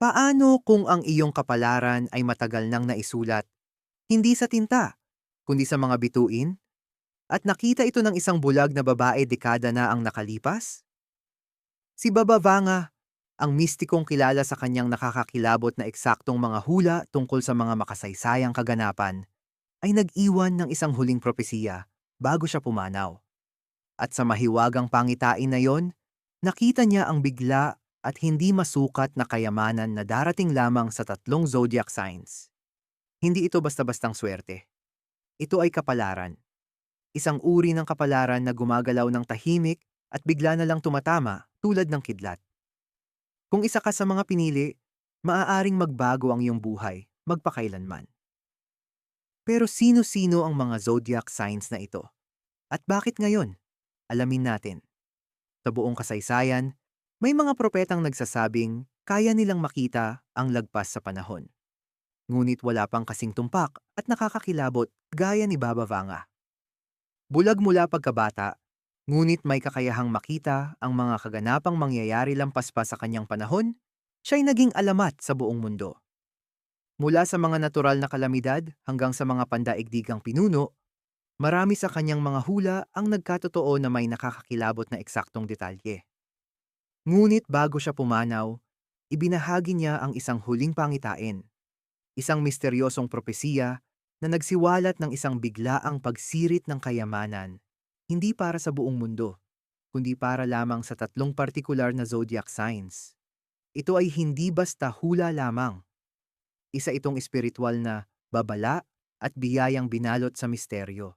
Paano kung ang iyong kapalaran ay matagal nang naisulat, hindi sa tinta, kundi sa mga bituin? At nakita ito ng isang bulag na babae dekada na ang nakalipas? Si Baba Vanga, ang mistikong kilala sa kanyang nakakakilabot na eksaktong mga hula tungkol sa mga makasaysayang kaganapan, ay nag-iwan ng isang huling propesiya bago siya pumanaw. At sa mahiwagang pangitain na yon, nakita niya ang bigla at hindi masukat na kayamanan na darating lamang sa tatlong zodiac signs. Hindi ito basta-bastang swerte. Ito ay kapalaran. Isang uri ng kapalaran na gumagalaw ng tahimik at bigla na lang tumatama tulad ng kidlat. Kung isa ka sa mga pinili, maaaring magbago ang iyong buhay, magpakailanman. Pero sino-sino ang mga zodiac signs na ito? At bakit ngayon? Alamin natin. Sa buong kasaysayan, may mga propetang nagsasabing kaya nilang makita ang lagpas sa panahon. Ngunit wala pang kasing tumpak at nakakakilabot gaya ni Baba Vanga. Bulag mula pagkabata, ngunit may kakayahang makita ang mga kaganapang mangyayari lampas pa sa kanyang panahon, siya'y naging alamat sa buong mundo. Mula sa mga natural na kalamidad hanggang sa mga pandaigdigang pinuno, Marami sa kanyang mga hula ang nagkatotoo na may nakakakilabot na eksaktong detalye. Ngunit bago siya pumanaw, ibinahagi niya ang isang huling pangitain, isang misteryosong propesiya na nagsiwalat ng isang biglaang pagsirit ng kayamanan, hindi para sa buong mundo, kundi para lamang sa tatlong partikular na zodiac signs. Ito ay hindi basta hula lamang. Isa itong espiritual na babala at biyayang binalot sa misteryo.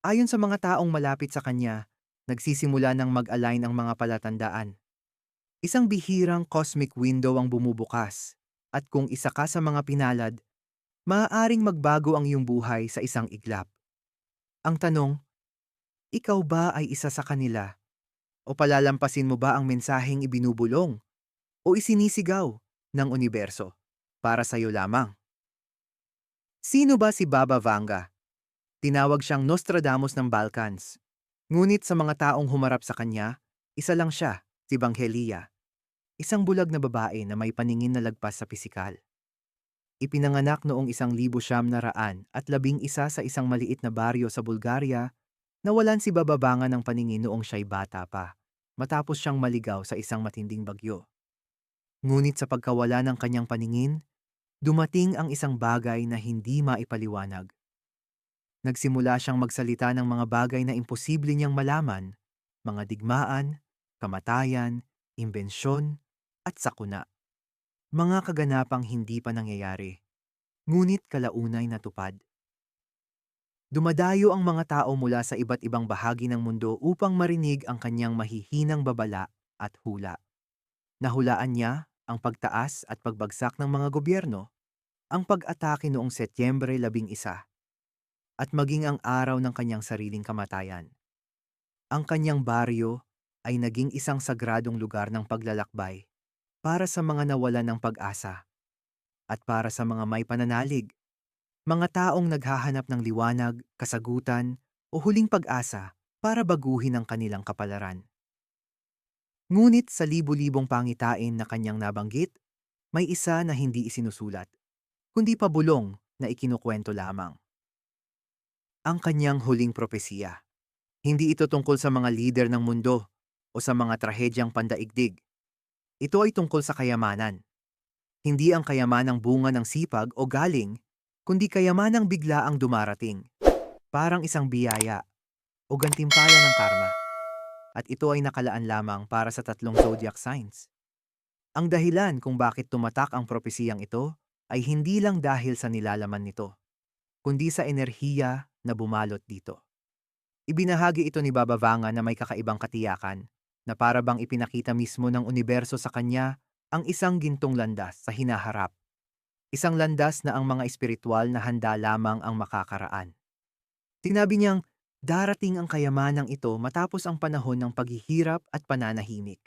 Ayon sa mga taong malapit sa kanya, nagsisimula ng mag-align ang mga palatandaan. Isang bihirang cosmic window ang bumubukas, at kung isa ka sa mga pinalad, maaaring magbago ang iyong buhay sa isang iglap. Ang tanong, ikaw ba ay isa sa kanila? O palalampasin mo ba ang mensaheng ibinubulong? O isinisigaw ng universo para sa iyo lamang? Sino ba si Baba Vanga? Tinawag siyang Nostradamus ng Balkans. Ngunit sa mga taong humarap sa kanya, isa lang siya, si Banghelia. Isang bulag na babae na may paningin na lagpas sa pisikal. Ipinanganak noong isang libo siyam na raan at labing isa sa isang maliit na baryo sa Bulgaria, nawalan si Bababanga ng paningin noong siya'y bata pa, matapos siyang maligaw sa isang matinding bagyo. Ngunit sa pagkawala ng kanyang paningin, dumating ang isang bagay na hindi maipaliwanag. Nagsimula siyang magsalita ng mga bagay na imposible niyang malaman, mga digmaan, kamatayan, imbensyon, at sakuna. Mga kaganapang hindi pa nangyayari, ngunit kalaunay natupad. Dumadayo ang mga tao mula sa iba't ibang bahagi ng mundo upang marinig ang kanyang mahihinang babala at hula. Nahulaan niya ang pagtaas at pagbagsak ng mga gobyerno, ang pag-atake noong Setyembre 11 at maging ang araw ng kanyang sariling kamatayan. Ang kanyang baryo ay naging isang sagradong lugar ng paglalakbay para sa mga nawalan ng pag-asa at para sa mga may pananalig, mga taong naghahanap ng liwanag, kasagutan o huling pag-asa para baguhin ang kanilang kapalaran. Ngunit sa libu-libong pangitain na kanyang nabanggit, may isa na hindi isinusulat, kundi pabulong na ikinukwento lamang ang kanyang huling propesiya. Hindi ito tungkol sa mga lider ng mundo o sa mga trahedyang pandaigdig. Ito ay tungkol sa kayamanan. Hindi ang kayamanang bunga ng sipag o galing, kundi kayamanang bigla ang dumarating. Parang isang biyaya o gantimpala ng karma. At ito ay nakalaan lamang para sa tatlong zodiac signs. Ang dahilan kung bakit tumatak ang propesiyang ito ay hindi lang dahil sa nilalaman nito, kundi sa enerhiya na bumalot dito. Ibinahagi ito ni Baba Vanga na may kakaibang katiyakan na para bang ipinakita mismo ng universo sa kanya ang isang gintong landas sa hinaharap. Isang landas na ang mga espiritual na handa lamang ang makakaraan. Sinabi niyang darating ang kayamanang ito matapos ang panahon ng paghihirap at pananahimik.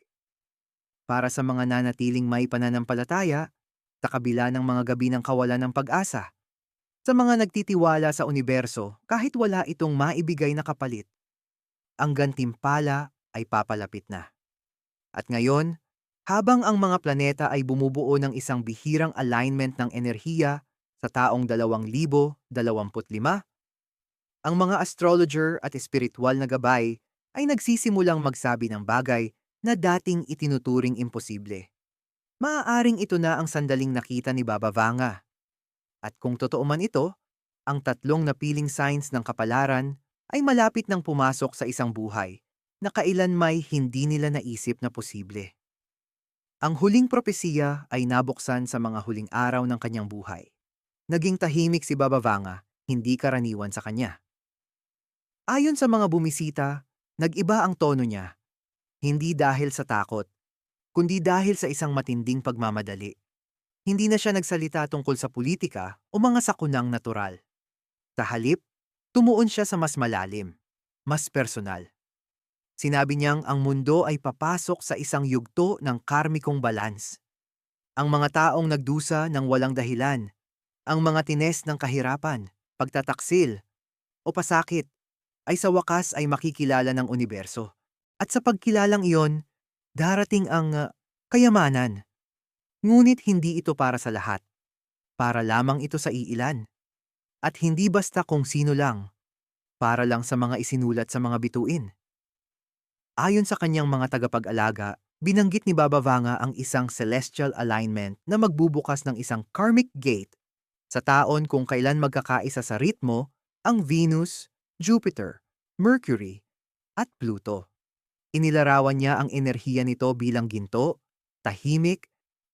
Para sa mga nanatiling may pananampalataya, sa kabila ng mga gabi ng kawalan ng pag-asa, sa mga nagtitiwala sa universo kahit wala itong maibigay na kapalit. Ang gantimpala ay papalapit na. At ngayon, Habang ang mga planeta ay bumubuo ng isang bihirang alignment ng enerhiya sa taong 2025, ang mga astrologer at espiritual na gabay ay nagsisimulang magsabi ng bagay na dating itinuturing imposible. Maaaring ito na ang sandaling nakita ni Baba Vanga. At kung totoo man ito, ang tatlong napiling signs ng kapalaran ay malapit nang pumasok sa isang buhay na kailan may hindi nila naisip na posible. Ang huling propesiya ay nabuksan sa mga huling araw ng kanyang buhay. Naging tahimik si Baba Vanga, hindi karaniwan sa kanya. Ayon sa mga bumisita, nag-iba ang tono niya. Hindi dahil sa takot, kundi dahil sa isang matinding pagmamadali. Hindi na siya nagsalita tungkol sa politika o mga sakunang natural. Sa halip, tumuon siya sa mas malalim, mas personal. Sinabi niyang ang mundo ay papasok sa isang yugto ng karmikong balans. Ang mga taong nagdusa ng walang dahilan, ang mga tines ng kahirapan, pagtataksil, o pasakit, ay sa wakas ay makikilala ng universo. At sa pagkilalang iyon, darating ang uh, kayamanan. Ngunit hindi ito para sa lahat. Para lamang ito sa iilan. At hindi basta kung sino lang. Para lang sa mga isinulat sa mga bituin. Ayon sa kanyang mga tagapag-alaga, binanggit ni Baba Vanga ang isang celestial alignment na magbubukas ng isang karmic gate sa taon kung kailan magkakaisa sa ritmo ang Venus, Jupiter, Mercury, at Pluto. Inilarawan niya ang enerhiya nito bilang ginto, tahimik,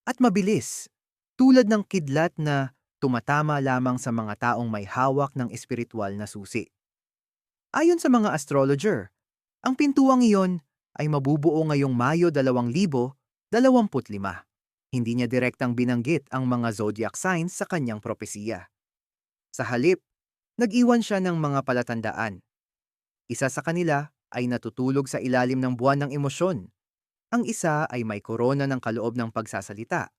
at mabilis, tulad ng kidlat na tumatama lamang sa mga taong may hawak ng espiritual na susi. Ayon sa mga astrologer, ang pintuang iyon ay mabubuo ngayong Mayo 2025. Hindi niya direktang binanggit ang mga zodiac signs sa kanyang propesiya. Sa halip, nag-iwan siya ng mga palatandaan. Isa sa kanila ay natutulog sa ilalim ng buwan ng emosyon. Ang isa ay may korona ng kaloob ng pagsasalita.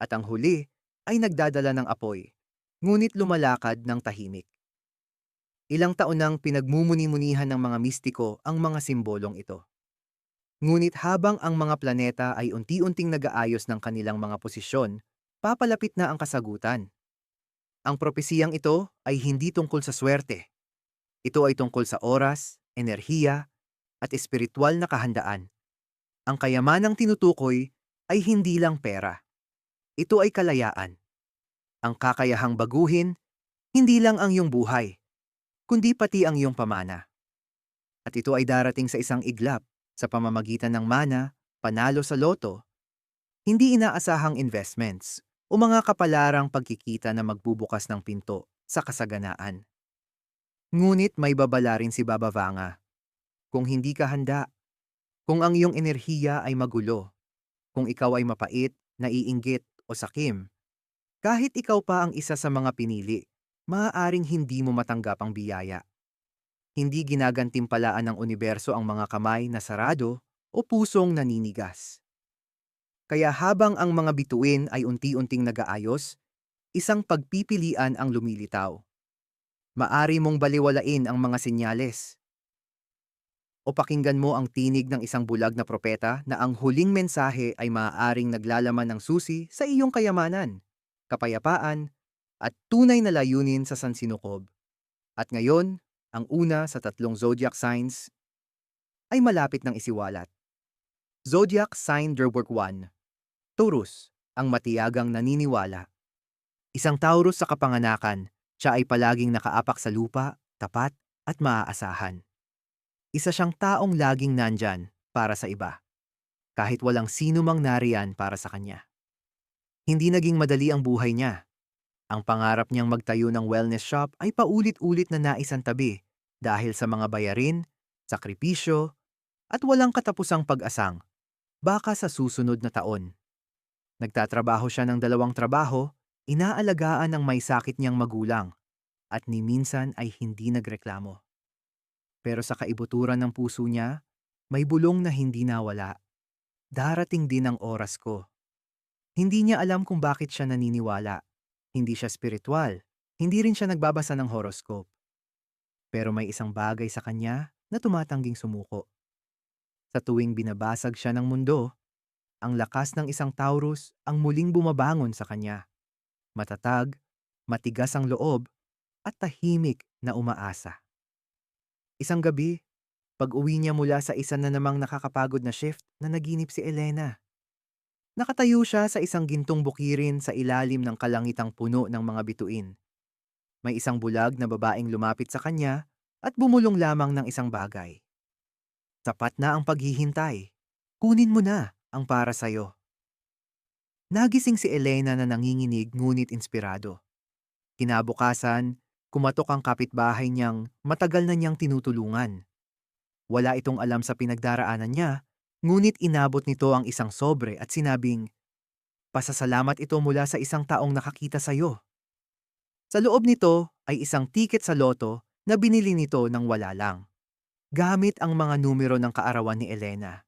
At ang huli ay nagdadala ng apoy, ngunit lumalakad ng tahimik. Ilang taon nang pinagmumuni-munihan ng mga mistiko ang mga simbolong ito. Ngunit habang ang mga planeta ay unti-unting nag-aayos ng kanilang mga posisyon, papalapit na ang kasagutan. Ang propesiyang ito ay hindi tungkol sa swerte. Ito ay tungkol sa oras, enerhiya, at espiritual na kahandaan. Ang kayamanang tinutukoy ay hindi lang pera. Ito ay kalayaan. Ang kakayahang baguhin, hindi lang ang iyong buhay, kundi pati ang iyong pamana. At ito ay darating sa isang iglap sa pamamagitan ng mana, panalo sa loto, hindi inaasahang investments o mga kapalarang pagkikita na magbubukas ng pinto sa kasaganaan. Ngunit may babala rin si Baba Vanga. Kung hindi ka handa, kung ang iyong enerhiya ay magulo, kung ikaw ay mapait, naiinggit o sakim, kahit ikaw pa ang isa sa mga pinili, maaaring hindi mo matanggap ang biyaya. Hindi ginagantimpalaan ng universo ang mga kamay na sarado o pusong naninigas. Kaya habang ang mga bituin ay unti-unting nag-aayos, isang pagpipilian ang lumilitaw. Maari mong baliwalain ang mga senyales. O pakinggan mo ang tinig ng isang bulag na propeta na ang huling mensahe ay maaaring naglalaman ng susi sa iyong kayamanan, kapayapaan, at tunay na layunin sa Sansinukob. At ngayon, ang una sa tatlong zodiac signs ay malapit ng isiwalat. Zodiac Sign Derwork 1 Taurus, ang matiyagang naniniwala. Isang Taurus sa kapanganakan, siya ay palaging nakaapak sa lupa, tapat, at maaasahan. Isa siyang taong laging nandyan para sa iba, kahit walang sino mang nariyan para sa kanya. Hindi naging madali ang buhay niya ang pangarap niyang magtayo ng wellness shop ay paulit-ulit na naisan tabi dahil sa mga bayarin, sakripisyo, at walang katapusang pag-asang, baka sa susunod na taon. Nagtatrabaho siya ng dalawang trabaho, inaalagaan ang may sakit niyang magulang, at ni minsan ay hindi nagreklamo. Pero sa kaibuturan ng puso niya, may bulong na hindi nawala. Darating din ang oras ko. Hindi niya alam kung bakit siya naniniwala hindi siya spiritual. Hindi rin siya nagbabasa ng horoscope. Pero may isang bagay sa kanya na tumatangging sumuko. Sa tuwing binabasag siya ng mundo, ang lakas ng isang Taurus ang muling bumabangon sa kanya. Matatag, matigas ang loob, at tahimik na umaasa. Isang gabi, pag-uwi niya mula sa isa na namang nakakapagod na shift na naginip si Elena. Nakatayo siya sa isang gintong bukirin sa ilalim ng kalangitang puno ng mga bituin. May isang bulag na babaeng lumapit sa kanya at bumulong lamang ng isang bagay. Sapat na ang paghihintay. Kunin mo na ang para sa'yo. Nagising si Elena na nanginginig ngunit inspirado. Kinabukasan, kumatok ang kapitbahay niyang matagal na niyang tinutulungan. Wala itong alam sa pinagdaraanan niya, ngunit inabot nito ang isang sobre at sinabing, Pasasalamat ito mula sa isang taong nakakita sa'yo. Sa loob nito ay isang tiket sa loto na binili nito ng wala lang. Gamit ang mga numero ng kaarawan ni Elena.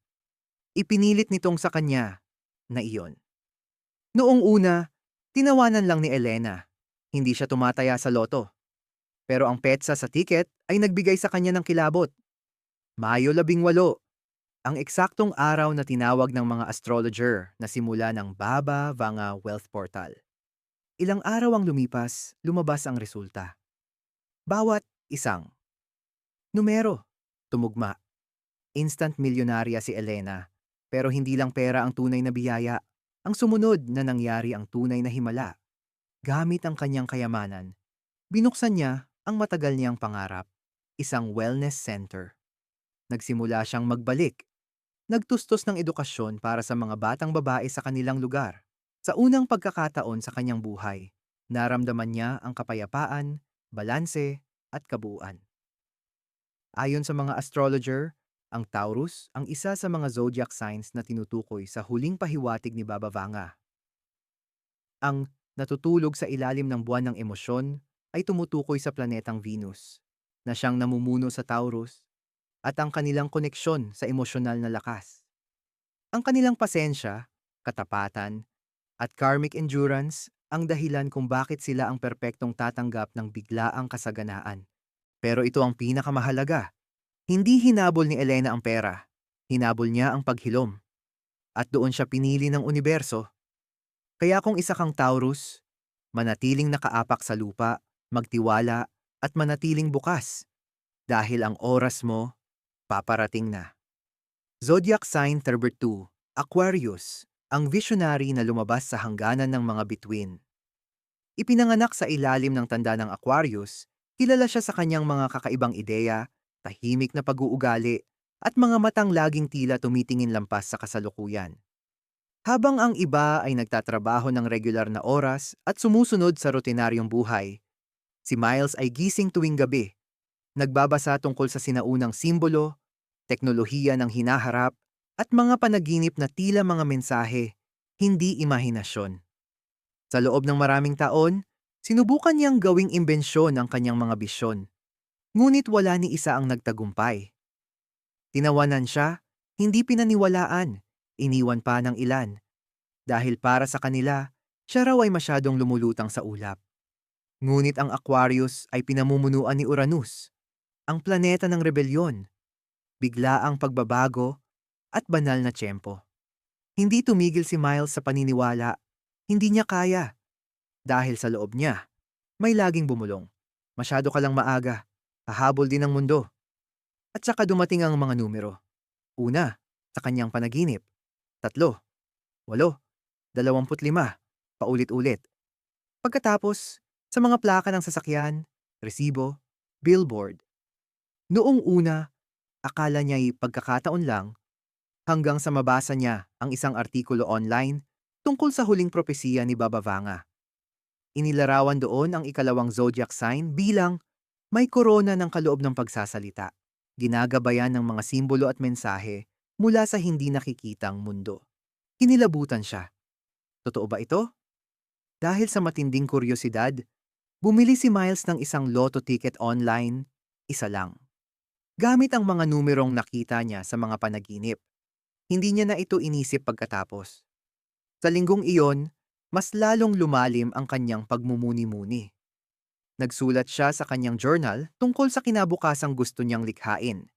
Ipinilit nitong sa kanya na iyon. Noong una, tinawanan lang ni Elena. Hindi siya tumataya sa loto. Pero ang petsa sa tiket ay nagbigay sa kanya ng kilabot. Mayo labing walo, ang eksaktong araw na tinawag ng mga astrologer na simula ng Baba Vanga Wealth Portal. Ilang araw ang lumipas, lumabas ang resulta. Bawat isang. Numero, tumugma. Instant milyonarya si Elena, pero hindi lang pera ang tunay na biyaya. Ang sumunod na nangyari ang tunay na himala. Gamit ang kanyang kayamanan, binuksan niya ang matagal niyang pangarap, isang wellness center. Nagsimula siyang magbalik. Nagtustos ng edukasyon para sa mga batang babae sa kanilang lugar. Sa unang pagkakataon sa kanyang buhay, naramdaman niya ang kapayapaan, balanse, at kabuuan. Ayon sa mga astrologer, ang Taurus ang isa sa mga zodiac signs na tinutukoy sa huling pahiwatig ni Baba Vanga. Ang natutulog sa ilalim ng buwan ng emosyon ay tumutukoy sa planetang Venus, na siyang namumuno sa Taurus, at ang kanilang koneksyon sa emosyonal na lakas. Ang kanilang pasensya, katapatan, at karmic endurance ang dahilan kung bakit sila ang perpektong tatanggap ng biglaang kasaganaan. Pero ito ang pinakamahalaga. Hindi hinabol ni Elena ang pera, hinabol niya ang paghilom. At doon siya pinili ng universo. Kaya kung isa kang Taurus, manatiling nakaapak sa lupa, magtiwala, at manatiling bukas. Dahil ang oras mo, paparating na. Zodiac Sign Number 2, Aquarius, ang visionary na lumabas sa hangganan ng mga bituin. Ipinanganak sa ilalim ng tanda ng Aquarius, kilala siya sa kanyang mga kakaibang ideya, tahimik na pag-uugali, at mga matang laging tila tumitingin lampas sa kasalukuyan. Habang ang iba ay nagtatrabaho ng regular na oras at sumusunod sa rutinaryong buhay, si Miles ay gising tuwing gabi, nagbabasa tungkol sa sinaunang simbolo, teknolohiya ng hinaharap, at mga panaginip na tila mga mensahe, hindi imahinasyon. Sa loob ng maraming taon, sinubukan niyang gawing imbensyon ang kanyang mga bisyon. Ngunit wala ni isa ang nagtagumpay. Tinawanan siya, hindi pinaniwalaan, iniwan pa ng ilan. Dahil para sa kanila, siya raw ay masyadong lumulutang sa ulap. Ngunit ang Aquarius ay pinamumunuan ni Uranus, ang planeta ng rebelyon, biglaang pagbabago, at banal na tiyempo. Hindi tumigil si Miles sa paniniwala, hindi niya kaya. Dahil sa loob niya, may laging bumulong. Masyado ka lang maaga, hahabol din ang mundo. At saka dumating ang mga numero. Una, sa kanyang panaginip. Tatlo, walo, dalawamput lima, paulit-ulit. Pagkatapos, sa mga plaka ng sasakyan, resibo, billboard. Noong una, akala niya'y pagkakataon lang hanggang sa mabasa niya ang isang artikulo online tungkol sa huling propesiya ni Baba Vanga. Inilarawan doon ang ikalawang zodiac sign bilang may korona ng kaloob ng pagsasalita, ginagabayan ng mga simbolo at mensahe mula sa hindi nakikitang mundo. Kinilabutan siya. Totoo ba ito? Dahil sa matinding kuryosidad, bumili si Miles ng isang lotto ticket online, isa lang. Gamit ang mga numerong nakita niya sa mga panaginip. Hindi niya na ito inisip pagkatapos. Sa linggong iyon, mas lalong lumalim ang kanyang pagmumuni-muni. Nagsulat siya sa kanyang journal tungkol sa kinabukasang gusto niyang likhain.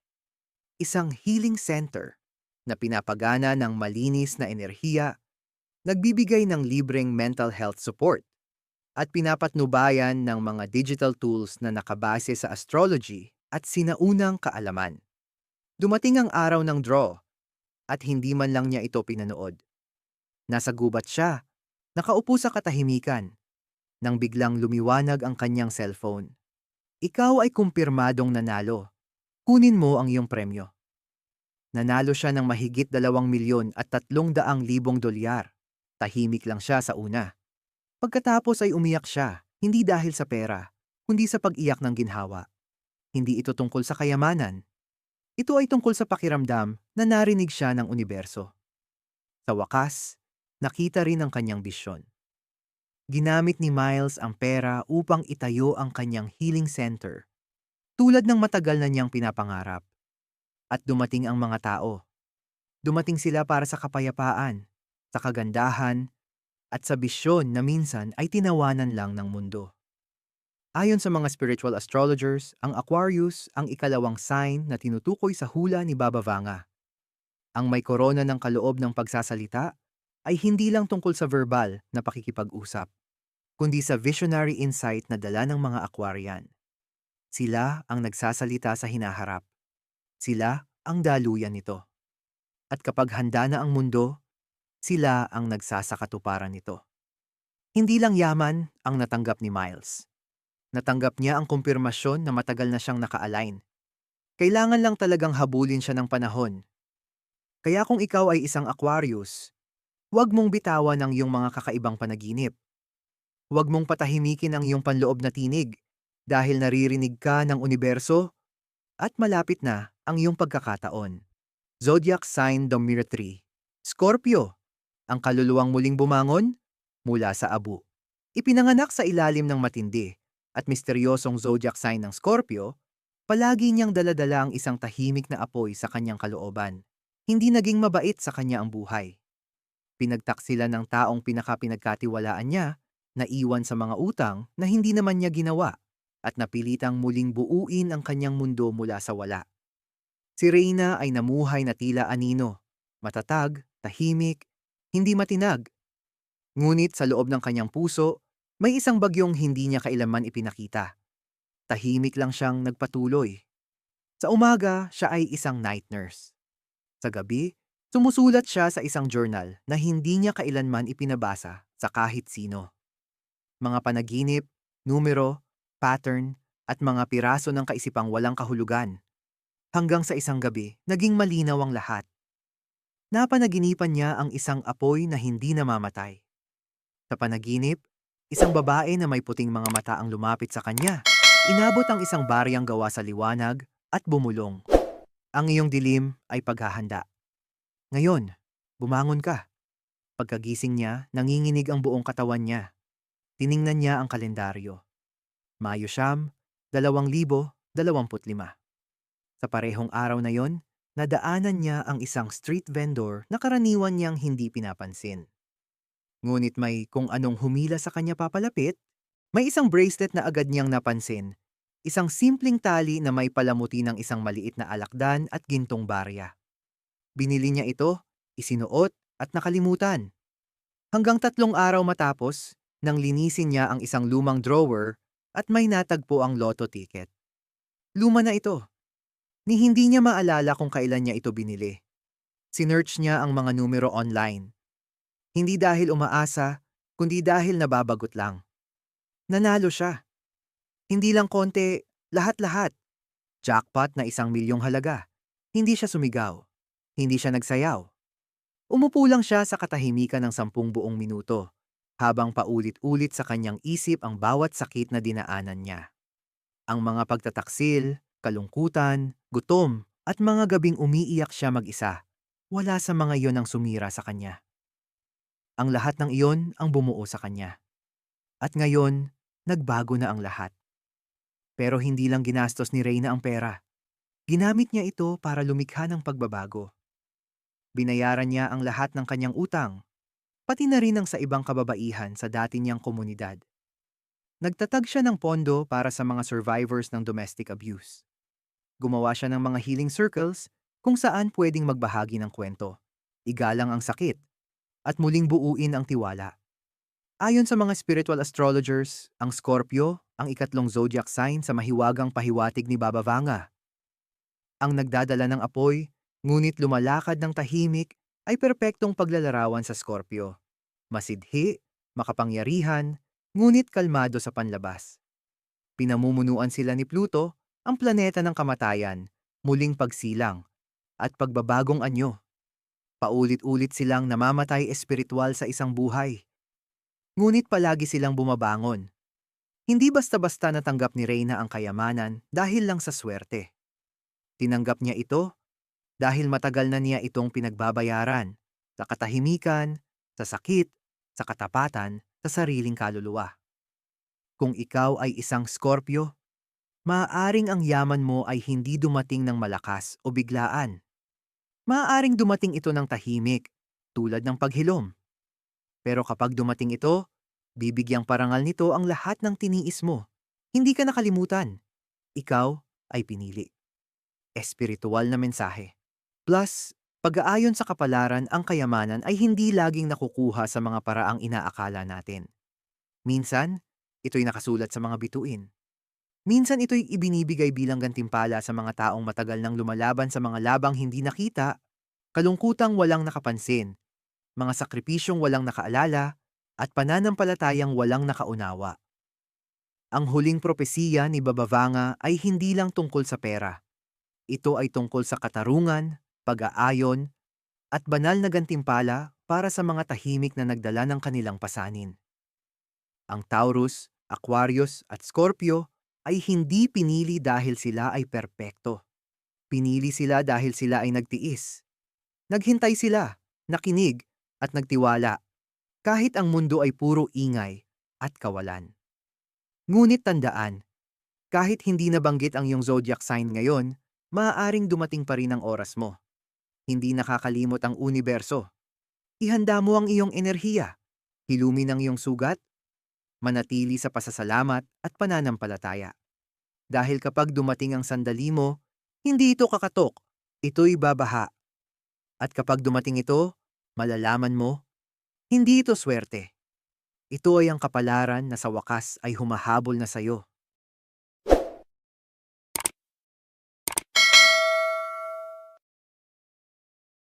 Isang healing center na pinapagana ng malinis na enerhiya, nagbibigay ng libreng mental health support, at pinapatnubayan ng mga digital tools na nakabase sa astrology at sinaunang kaalaman. Dumating ang araw ng draw at hindi man lang niya ito pinanood. Nasa gubat siya, nakaupo sa katahimikan, nang biglang lumiwanag ang kanyang cellphone. Ikaw ay kumpirmadong nanalo. Kunin mo ang iyong premyo. Nanalo siya ng mahigit dalawang milyon at tatlong daang libong dolyar. Tahimik lang siya sa una. Pagkatapos ay umiyak siya, hindi dahil sa pera, kundi sa pag-iyak ng ginhawa. Hindi ito tungkol sa kayamanan. Ito ay tungkol sa pakiramdam na narinig siya ng universo. Sa wakas, nakita rin ang kanyang bisyon. Ginamit ni Miles ang pera upang itayo ang kanyang healing center, tulad ng matagal na niyang pinapangarap. At dumating ang mga tao. Dumating sila para sa kapayapaan, sa kagandahan, at sa bisyon na minsan ay tinawanan lang ng mundo. Ayon sa mga spiritual astrologers, ang Aquarius ang ikalawang sign na tinutukoy sa hula ni Baba Vanga. Ang may korona ng kaloob ng pagsasalita ay hindi lang tungkol sa verbal na pakikipag-usap, kundi sa visionary insight na dala ng mga Aquarian. Sila ang nagsasalita sa hinaharap. Sila ang daluyan nito. At kapag handa na ang mundo, sila ang nagsasakatuparan nito. Hindi lang yaman ang natanggap ni Miles. Natanggap niya ang kumpirmasyon na matagal na siyang naka-align. Kailangan lang talagang habulin siya ng panahon. Kaya kung ikaw ay isang Aquarius, Huwag mong bitawan ang iyong mga kakaibang panaginip. Huwag mong patahimikin ang iyong panloob na tinig dahil naririnig ka ng universo at malapit na ang iyong pagkakataon. Zodiac Sign Domiratry Scorpio, ang kaluluwang muling bumangon mula sa abu. Ipinanganak sa ilalim ng matindi at misteryosong zodiac sign ng Scorpio, palagi niyang daladala ang isang tahimik na apoy sa kanyang kalooban. Hindi naging mabait sa kanya ang buhay. Pinagtaksila ng taong pinakapinagkatiwalaan niya, naiwan sa mga utang na hindi naman niya ginawa at napilitang muling buuin ang kanyang mundo mula sa wala. Si Reyna ay namuhay na tila anino, matatag, tahimik, hindi matinag. Ngunit sa loob ng kanyang puso, may isang bagyong hindi niya kailanman ipinakita. Tahimik lang siyang nagpatuloy. Sa umaga, siya ay isang night nurse. Sa gabi, Sumusulat siya sa isang journal na hindi niya kailanman ipinabasa sa kahit sino. Mga panaginip, numero, pattern, at mga piraso ng kaisipang walang kahulugan. Hanggang sa isang gabi, naging malinaw ang lahat. Napanaginipan niya ang isang apoy na hindi namamatay. Sa panaginip, isang babae na may puting mga mata ang lumapit sa kanya. Inabot ang isang baryang gawa sa liwanag at bumulong. Ang iyong dilim ay paghahanda. Ngayon, bumangon ka. Pagkagising niya, nanginginig ang buong katawan niya. Tiningnan niya ang kalendaryo. Mayo siyam, 2025. Sa parehong araw na yon, nadaanan niya ang isang street vendor na karaniwan niyang hindi pinapansin. Ngunit may kung anong humila sa kanya papalapit, may isang bracelet na agad niyang napansin. Isang simpleng tali na may palamuti ng isang maliit na alakdan at gintong barya. Binili niya ito, isinuot at nakalimutan. Hanggang tatlong araw matapos, nang linisin niya ang isang lumang drawer at may natagpo ang lotto ticket. Luma na ito. Ni hindi niya maalala kung kailan niya ito binili. Sinearch niya ang mga numero online. Hindi dahil umaasa, kundi dahil nababagot lang. Nanalo siya. Hindi lang konti, lahat-lahat. Jackpot na isang milyong halaga. Hindi siya sumigaw. Hindi siya nagsayaw. Umupo lang siya sa katahimikan ng sampung buong minuto, habang paulit-ulit sa kanyang isip ang bawat sakit na dinaanan niya. Ang mga pagtataksil, kalungkutan, gutom, at mga gabing umiiyak siya mag-isa, wala sa mga iyon ang sumira sa kanya. Ang lahat ng iyon ang bumuo sa kanya. At ngayon, nagbago na ang lahat. Pero hindi lang ginastos ni Reyna ang pera. Ginamit niya ito para lumikha ng pagbabago. Binayaran niya ang lahat ng kanyang utang, pati na rin ang sa ibang kababaihan sa dati niyang komunidad. Nagtatag siya ng pondo para sa mga survivors ng domestic abuse. Gumawa siya ng mga healing circles kung saan pwedeng magbahagi ng kwento, igalang ang sakit, at muling buuin ang tiwala. Ayon sa mga spiritual astrologers, ang Scorpio ang ikatlong zodiac sign sa mahiwagang pahiwatig ni Baba Vanga. Ang nagdadala ng apoy, ngunit lumalakad ng tahimik, ay perpektong paglalarawan sa Scorpio. Masidhi, makapangyarihan, ngunit kalmado sa panlabas. Pinamumunuan sila ni Pluto, ang planeta ng kamatayan, muling pagsilang, at pagbabagong anyo. Paulit-ulit silang namamatay espiritual sa isang buhay. Ngunit palagi silang bumabangon. Hindi basta-basta natanggap ni Reyna ang kayamanan dahil lang sa swerte. Tinanggap niya ito dahil matagal na niya itong pinagbabayaran sa katahimikan, sa sakit, sa katapatan, sa sariling kaluluwa. Kung ikaw ay isang Scorpio, maaaring ang yaman mo ay hindi dumating ng malakas o biglaan. Maaaring dumating ito ng tahimik, tulad ng paghilom. Pero kapag dumating ito, bibigyang parangal nito ang lahat ng tiniis mo. Hindi ka nakalimutan. Ikaw ay pinili. Espiritual na mensahe. Plus, pag-aayon sa kapalaran ang kayamanan ay hindi laging nakukuha sa mga paraang inaakala natin. Minsan, ito'y nakasulat sa mga bituin. Minsan ito'y ibinibigay bilang gantimpala sa mga taong matagal nang lumalaban sa mga labang hindi nakita, kalungkutang walang nakapansin, mga sakripisyong walang nakaalala, at pananampalatayang walang nakaunawa. Ang huling propesiya ni Babavanga ay hindi lang tungkol sa pera. Ito ay tungkol sa katarungan, pag-aayon, at banal na gantimpala para sa mga tahimik na nagdala ng kanilang pasanin. Ang Taurus, Aquarius at Scorpio ay hindi pinili dahil sila ay perpekto. Pinili sila dahil sila ay nagtiis. Naghintay sila, nakinig, at nagtiwala, kahit ang mundo ay puro ingay at kawalan. Ngunit tandaan, kahit hindi nabanggit ang iyong zodiac sign ngayon, maaaring dumating pa rin ang oras mo. Hindi nakakalimot ang universo. Ihanda mo ang iyong enerhiya, hilumin ang iyong sugat, manatili sa pasasalamat at pananampalataya. Dahil kapag dumating ang sandali mo, hindi ito kakatok, ito'y babaha. At kapag dumating ito, malalaman mo, hindi ito swerte. Ito ay ang kapalaran na sa wakas ay humahabol na sayo.